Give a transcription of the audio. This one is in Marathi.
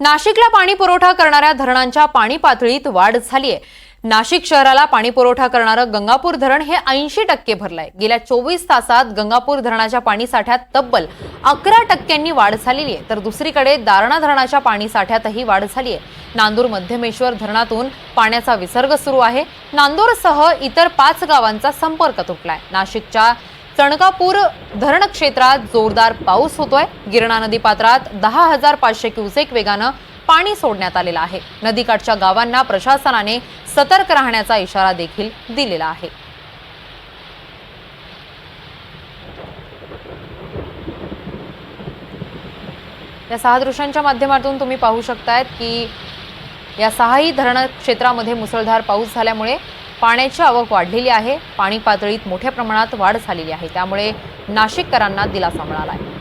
नाशिकला पाणी पुरवठा करणाऱ्या धरणांच्या पाणी पातळीत वाढ झाली आहे नाशिक शहराला पाणी पुरवठा करणारं गंगापूर धरण हे ऐंशी टक्के भरलंय. गेल्या चोवीस तासात गंगापूर धरणाच्या पाणी साठ्यात तब्बल अकरा टक्क्यांनी वाढ झालेली आहे. तर दुसरीकडे दारणा धरणाच्या पाणी साठ्यातही वाढ झाली आहे नांदूर मध्यमेश्वर धरणातून पाण्याचा विसर्ग सुरू आहे. नांदूरसह इतर पाच गावांचा संपर्क तुटलाय. नाशिकच्या चणकापूर धरण क्षेत्रात जोरदार पाऊस होतोय. गिरणा नदी पात्रात दहा हजार पाचशे क्युसेक वेगानं पाणी सोडण्यात आलेलं आहे. नदीकाठच्या गावांना प्रशासनाने सतर्क राहण्याचा इशारा देखील दिलेला आहे. या सहा दृश्यांच्या माध्यमातून तुम्ही पाहू शकतायत की या सहाही धरण क्षेत्रामध्ये मुसळधार पाऊस झाल्यामुळे पाण्याची आवक वाढलेली आहे. पाणी पातळीत मोठ्या प्रमाणात वाढ झालेली आहे. त्यामुळे नाशिककरांना दिलासा मिळाला आहे